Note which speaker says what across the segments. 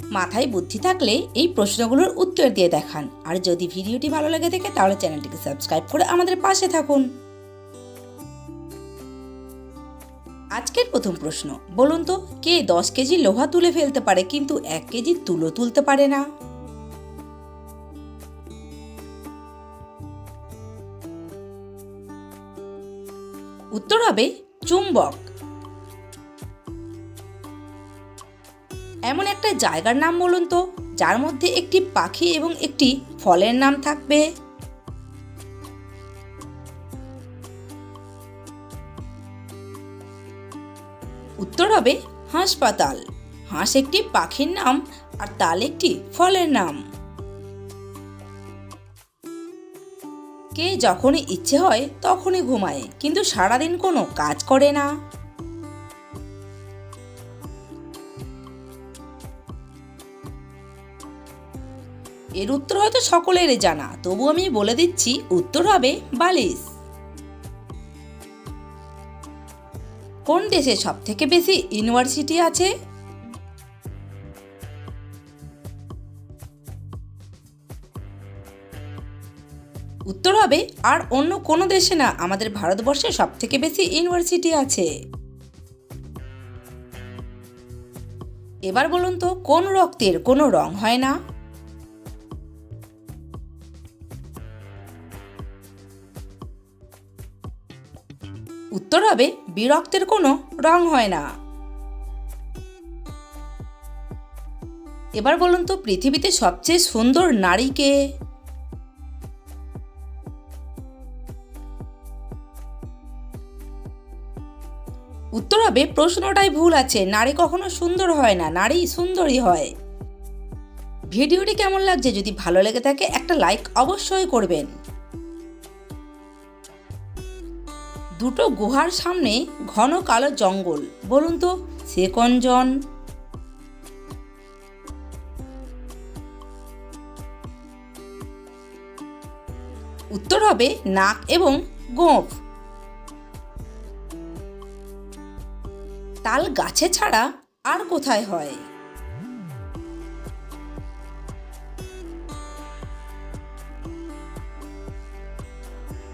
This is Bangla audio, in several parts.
Speaker 1: মাথায় বুদ্ধি থাকলে এই প্রশ্নগুলোর উত্তর দিয়ে দেখান। আর যদি ভিডিওটি ভালো লেগে থাকে তাহলে চ্যানেলটিকে সাবস্ক্রাইব করে আমাদের পাশে থাকুন। আজকের প্রথম প্রশ্ন, বলুন তো, কে দশ কেজি লোহা তুলে ফেলতে পারে, কিন্তু এক কেজি তুলো তুলতে পারে না? উত্তর হবে, চুম্বক। এমন একটা জায়গার নাম বলুন তো, যার মধ্যে একটি পাখি এবং একটি ফলের নাম থাকবে। উত্তর হবে হাসপাতাল। হাঁস একটি পাখির নাম আর তাল একটি ফলের নাম। কে যখনই ইচ্ছে হয় তখনই ঘুমায়, কিন্তু সারাদিন কোনো কাজ করে না। এর উত্তর হয়তো সকলেরই জানা, তবু আমি বলে দিচ্ছি উত্তর হবে বালিশ। কোন দেশে সব থেকে বেশি ইউনিভার্সিটি আছে? উত্তর হবে, আর অন্য কোনো দেশে না আমাদের ভারতবর্ষে সব থেকে বেশি ইউনিভার্সিটি আছে? এবার বলুন তো, কোন রক্তের কোনো রং হয় না? উত্তর হবে, বিরক্তের কোনো রং হয় না। এবার বলুন তো, পৃথিবীতে সবচেয়ে সুন্দর নারী কে? উত্তর হবে, প্রশ্নটাই ভুল আছে, নারী কখনো সুন্দর হয় না, নারী সুন্দরী হয়। ভিডিওটি কেমন লাগছে, যদি ভালো লেগে থাকে, একটা লাইক অবশ্যই করবেন। দুটো গুহার সামনে ঘন কালো জঙ্গল। বলুন তো, সে জন উত্তর হবে নাক এবং গোঁফ। তাল গাছে ছাড়া আর কোথায় হয়?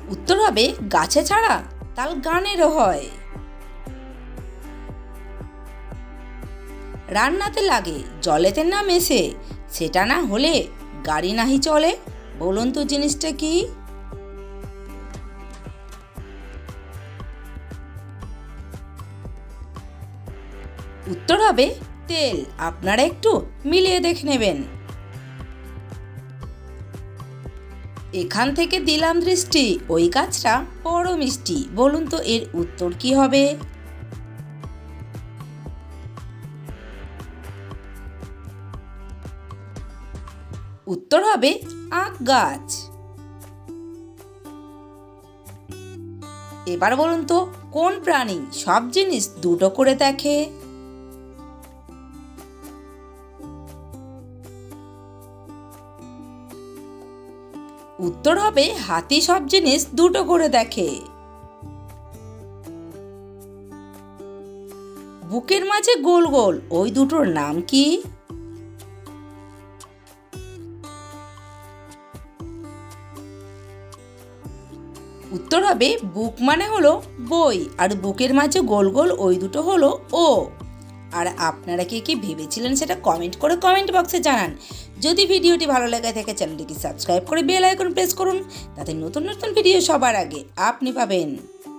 Speaker 1: উত্তর হবে গাছে ছাড়া তাল গানেরও হয়। রান্নাতে লাগে, জলেতে না মেশে, সেটা না হলে গাড়ি নাহি চলে, বলুন তো জিনিসটা কি? উত্তর হবে, তেল, আপনারা একটু মিলিয়ে দেখে নেবেন। এখান থেকে দিলাম দৃষ্টি, ওই গাছটা বড় মিষ্টি। বলুন তো এর উত্তর কি হবে? উত্তর হবে আখ গাছ। এবার বলুন তো কোন প্রাণী সব জিনিস দুটো করে দেখে? উত্তর হবে হাতি সব জিনিস দুটো করে দেখে। বুকের মাঝে গোল গোল, ওই দুটোর নাম কি? উত্তর হবে বুক মানে হলো বই, আর বুকের মাঝে গোল গোল, ওই দুটো হলো ও। আর আপনারা কে কি ভেবেছিলেন সেটা কমেন্ট করে কমেন্ট বক্সে জানান। যদি ভিডিওটি ভালো লাগে থাকে, চ্যানেলটিকে সাবস্ক্রাইব করে বেল আইকন প্রেস করুন, তাতে নতুন নতুন ভিডিও সবার আগে আপনি পাবেন।